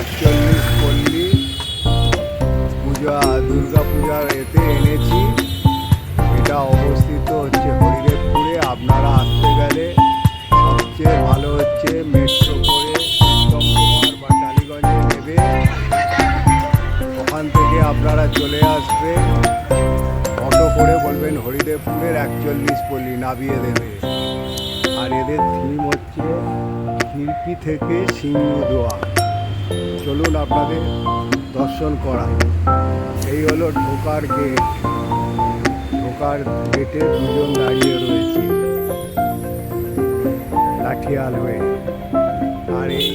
একচল্লিশ পল্লী। পূজা, দুর্গা পূজার এতে এনেছি। এটা অবস্থিত হচ্ছে হরিদেবপুরে। আপনারা আসতে গেলে সবচেয়ে ভালো হচ্ছে মেট্রো করে বা টালিগঞ্জে নেবে। ওখান থেকে আপনারা চলে আসবেন। অটো করে বলবেন হরিদেবপুরের একচল্লিশ পল্লী নামিয়ে দেবে। আর এদের থিম হচ্ছে খিড়কি থেকে সিংহদোয়া চলুন আপনাদের দর্শন করাই। এই হলো ঢোকার গেট ঢোকার গেটে দুজন দাঁড়িয়ে রয়েছে। লাঠিয়াল হয়ে। আর এই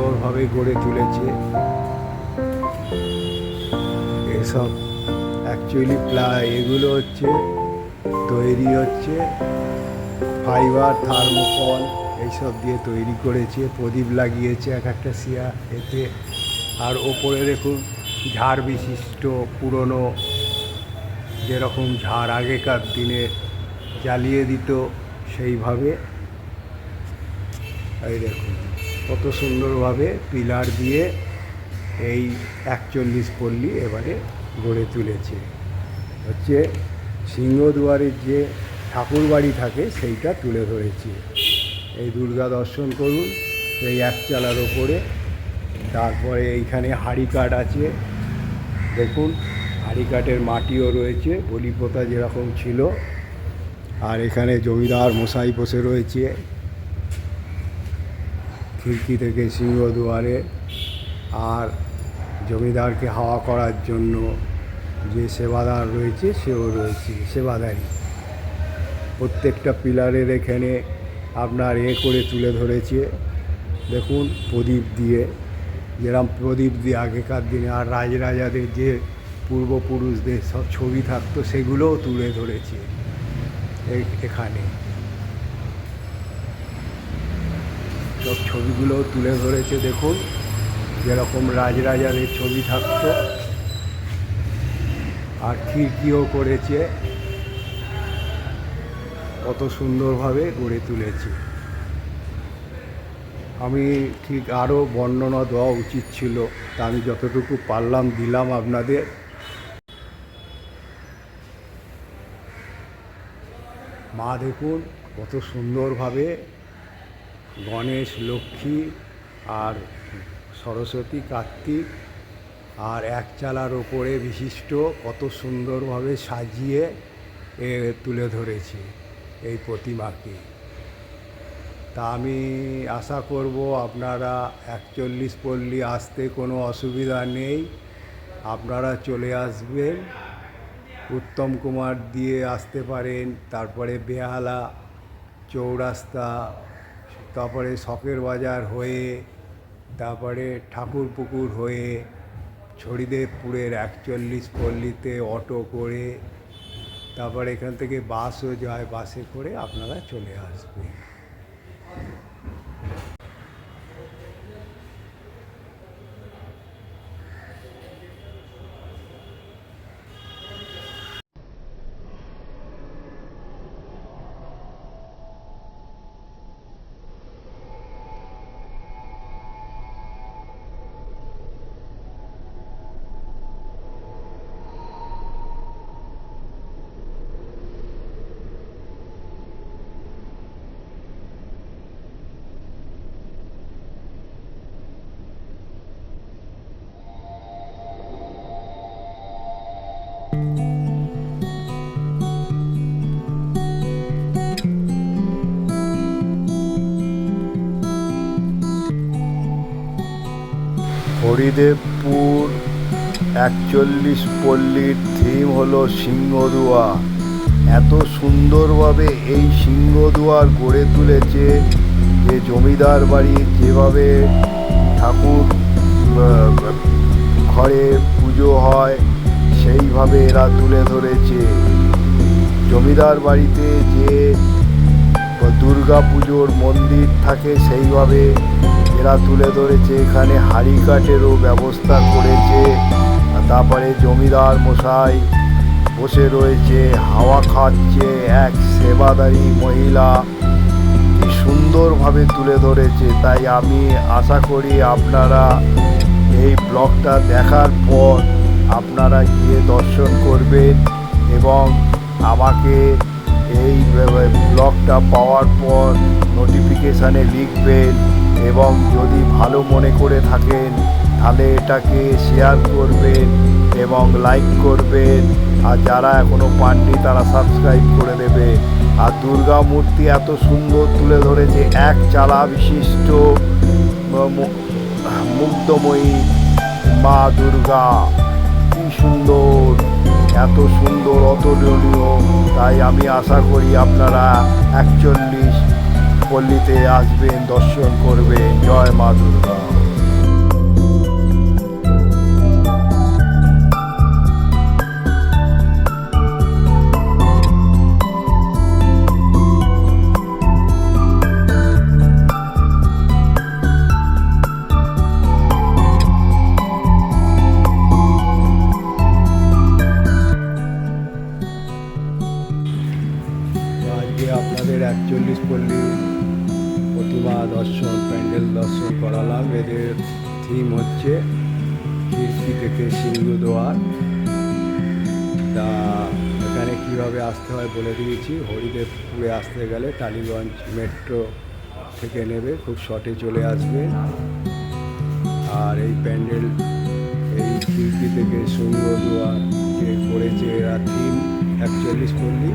সুন্দরভাবে গড়ে তুলেছে। এসব অ্যাকচুয়ালি প্লাই এগুলো হচ্ছে, তৈরি হচ্ছে ফাইবার থার্মোকল এইসব দিয়ে তৈরি করেছে, প্রদীপ লাগিয়েছে এক একটা শিয়া এতে। আর ওপরে দেখুন, ঝাড় বিশিষ্ট, পুরনো, যেরকম ঝাড় আগেকার দিনে জ্বালিয়ে দিত সেইভাবে। এই দেখুন। কত সুন্দরভাবে পিলার দিয়ে এই একচল্লিশ পল্লী এবারে গড়ে তুলেছে। হচ্ছে সিংহদুয়ারের যে ঠাকুর বাড়ি থাকে সেইটা তুলে ধরেছে। এই দুর্গা দর্শন করুন এই একচালার ওপরে। তারপরে এইখানে হাড়িকাঠ আছে। দেখুন, হাড়িকাঠের মাটিও রয়েছে বলিপোতা যেরকম ছিল। আর এখানে জমিদার মশাই বসে রয়েছে। খিড়কি থেকে সিংহ দুয়ারে আর জমিদারকে হাওয়া করার জন্য যে সেবাদার রয়েছে, সেও রয়েছে সেবাদারি প্রত্যেকটা পিলারের এখানে আপনার এ করে তুলে ধরেছে। দেখুন, প্রদীপ দিয়ে। যেরকম প্রদীপ দিয়ে আগেকার দিনে আর রাজরাজাদের যে পূর্বপুরুষদের সব ছবি থাকতো, সেগুলোও তুলে ধরেছে এখানে। সব ছবিগুলোও তুলে ধরেছে, দেখুন। যেরকম রাজরাজাদের ছবি থাকতো। আর খিড়কিও করেছে। কত সুন্দরভাবে গড়ে তুলেছে। আমি ঠিক আরও বর্ণনা দেওয়া উচিত ছিল, তা আমি যতটুকু পারলাম দিলাম আপনাদের। মা দেখুন, কত সুন্দরভাবে গণেশ, লক্ষ্মী আর সরস্বতী, কার্তিক আর এক চালার ওপরে বিশিষ্ট কত সুন্দরভাবে সাজিয়ে এ তুলে ধরেছে এই প্রতিমাকে। তা আমি আশা করব আপনারা একচল্লিশ পল্লী আসতে কোনো অসুবিধা নেই। আপনারা চলে আসবেন, উত্তম কুমার দিয়ে আসতে পারেন, তারপরে বেহালা চৌরাস্তা তারপরে শখের বাজার হয়ে, তারপরে ঠাকুর পুকুর হয়ে, ছড়িদেবপুরের একচল্লিশ পল্লীতে অটো করে, তারপরে এখান থেকে বাসও যায়, বাসে করে আপনারা চলে আসবেন। হরিদেবপুর একচল্লিশ পল্লীর থিম হলো সিংহদুয়া। এত সুন্দরভাবে এই সিংহদুয়ার গড়ে তুলেছে যে জমিদার বাড়ি যেভাবে ঠাকুর ঘরে পুজো হয় সেইভাবে এরা তুলে ধরেছে। জমিদার বাড়িতে যে দুর্গা পুজোর মন্দির থাকে, সেইভাবে এরা তুলে ধরেছে। এখানে হাড়ি কাঠেরও ব্যবস্থা করেছে। তারপরে জমিদার মশাই বসে রয়েছে, হাওয়া খাচ্ছে, এক সেবাদারী মহিলা কি সুন্দরভাবে তুলে ধরেছে। তাই আমি আশা করি আপনারা এই ব্লগটা দেখার পর আপনারা গিয়ে দর্শন করবেন এবং আমাকে এই ব্লগটা পাওয়ার পর নোটিফিকেশানে লিখবেন এবং যদি ভালো মনে করে থাকেন, তাহলে এটাকে শেয়ার করবেন এবং লাইক করবেন। আর যারা এখনও পাননি, তারা সাবস্ক্রাইব করে দেবে। আর দুর্গা মূর্তি এত সুন্দর তুলে ধরেছে, এক চালা বিশিষ্ট মুগ্ধময়ী মা দুর্গা। কি সুন্দর, এত সুন্দর অতুলনীয়। তাই আমি আশা করি আপনারা একচল্লিশ পল্লীতে আসবেন, দর্শন করবেন। জয় মা দুর্গা। আপনাদের একচল্লিশ পল্লী প্রতিমা দর্শন, প্যান্ডেল দর্শন করালাম। এদের থিম হচ্ছে খিড়কি থেকে সিংহদুয়ার তা এখানে কীভাবে আসতে হয় বলে দিয়েছি। হরিদেবপুরে আসতে গেলে টালিগঞ্জ মেট্রো থেকে নেবে, খুব শর্টে চলে আসবে। আর এই প্যান্ডেল, এই খিড়কি থেকে সিংহদুয়ার যে করেছে এরা থিম একচল্লিশ পল্লী।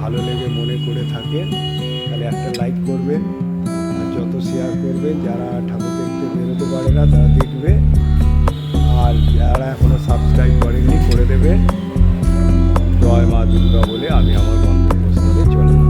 ভালো লেগে মনে করে থাকেন, তাহলে একটা লাইক করবেন। আর যত শেয়ার করবেন, যারা ঠাকুর দেখতে বেরোতে পারে না, তারা দেখবে। আর যারা এখনও সাবস্ক্রাইব করেননি, করে দেবে জয় মা দুর্গা বলে আমি আমার গন্তব্যস্থলে চলে